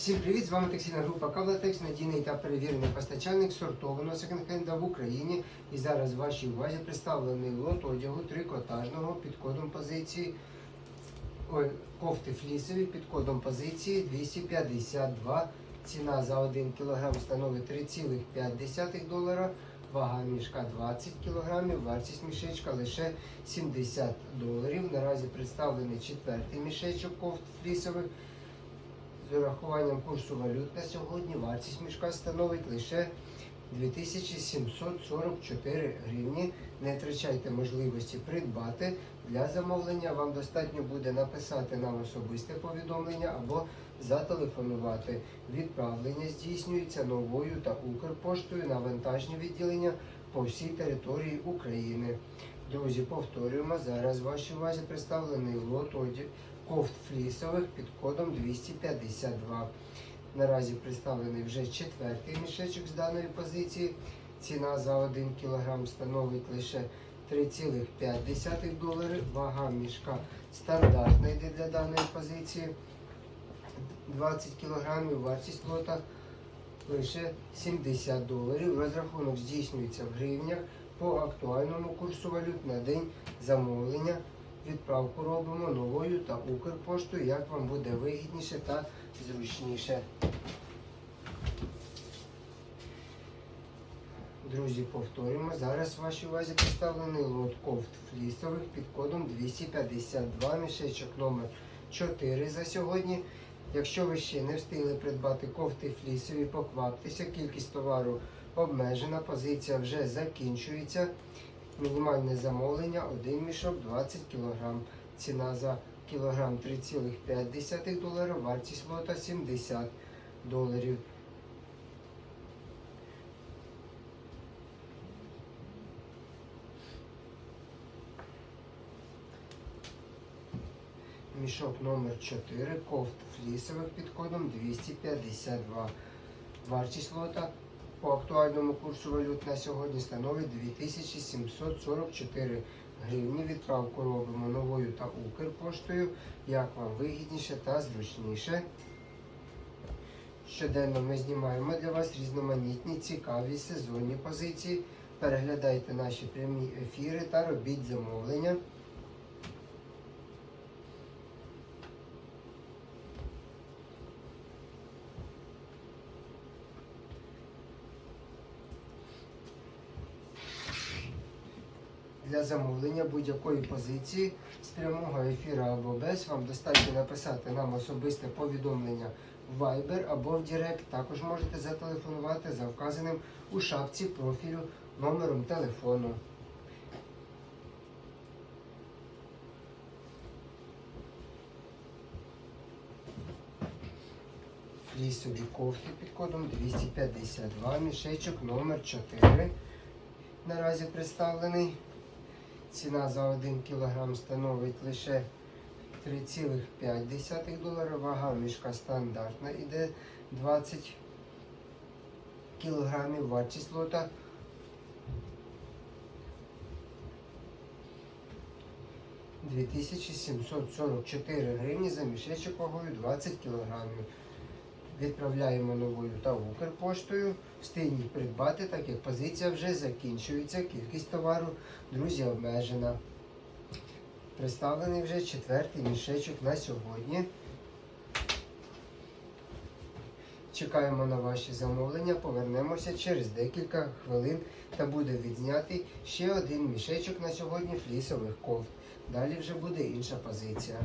Всім привіт! З вами текстильна група Кавлатекс, надійний та перевірений постачальник сортованого секонд-хенда в Україні. І зараз в вашій увазі представлений лот одягу трикотажного під кодом позиції ой, кофти флісові під кодом позиції 252. Ціна за 1 кг становить 3,5 долара. Вага мішка 20 кг, вартість мішечка лише 70 доларів. Наразі представлений четвертий мішечок кофт флісових. З урахуванням курсу валют на сьогодні вартість мішка становить лише 2744 гривні. Не втрачайте можливості придбати. Для замовлення вам достатньо буде написати нам особисте повідомлення або зателефонувати. Відправлення здійснюється новою та Укрпоштою на вантажні відділення по всій території України. Друзі, повторюємо, зараз вашій увазі представлений лот одяг кофт флісових під кодом 252. Наразі представлений вже четвертий мішечок з даної позиції. Ціна за 1 кг становить лише 3,5 доларів. Вага мішка стандартна йде для даної позиції. 20 кг, вартість лота лише 70 доларів. Розрахунок здійснюється в гривнях по актуальному курсу валют на день замовлення. Відправку робимо новою та Укрпоштою, як вам буде вигідніше та зручніше. Друзі, повторюємо. Зараз в вашій увазі представлений лот кофт флісових під кодом 252, мішечок номер 4 за сьогодні. Якщо ви ще не встигли придбати кофти флісові, покваптеся, кількість товару обмежена, позиція вже закінчується. Мінімальне замовлення 1 мішок 20 кг. Ціна за кілограм 3,5 доларів, вартість лота 70 доларів. Мішок номер 4 кофт флісових під кодом 252. Вартість лота по актуальному курсу валют на сьогодні становить 2744 гривні. Відправку робимо новою та Укрпоштою, як вам вигідніше та зручніше. Щоденно ми знімаємо для вас різноманітні, цікаві сезонні позиції. Переглядайте наші прямі ефіри та робіть замовлення. Для замовлення будь-якої позиції з прямого ефіру або без вам достатньо написати нам особисте повідомлення в Viber або в Direct. Також можете зателефонувати за вказаним у шапці профілю номером телефону. Флісові кофти під кодом 252, мішечок номер 4 наразі представлений. Ціна за 1 кг становить лише 3,5 долара. Вага мішка стандартна іде 20 кг. Вартість лота 2744 гривні за мішечок вагою 20 кг. Відправляємо новою та Укрпоштою. Встигніть придбати, так як позиція вже закінчується. Кількість товару, друзі, обмежена. Представлений вже четвертий мішечок на сьогодні. Чекаємо на ваші замовлення, повернемося через декілька хвилин та буде відзнятий ще один мішечок на сьогодні флісових кофт. Далі вже буде інша позиція.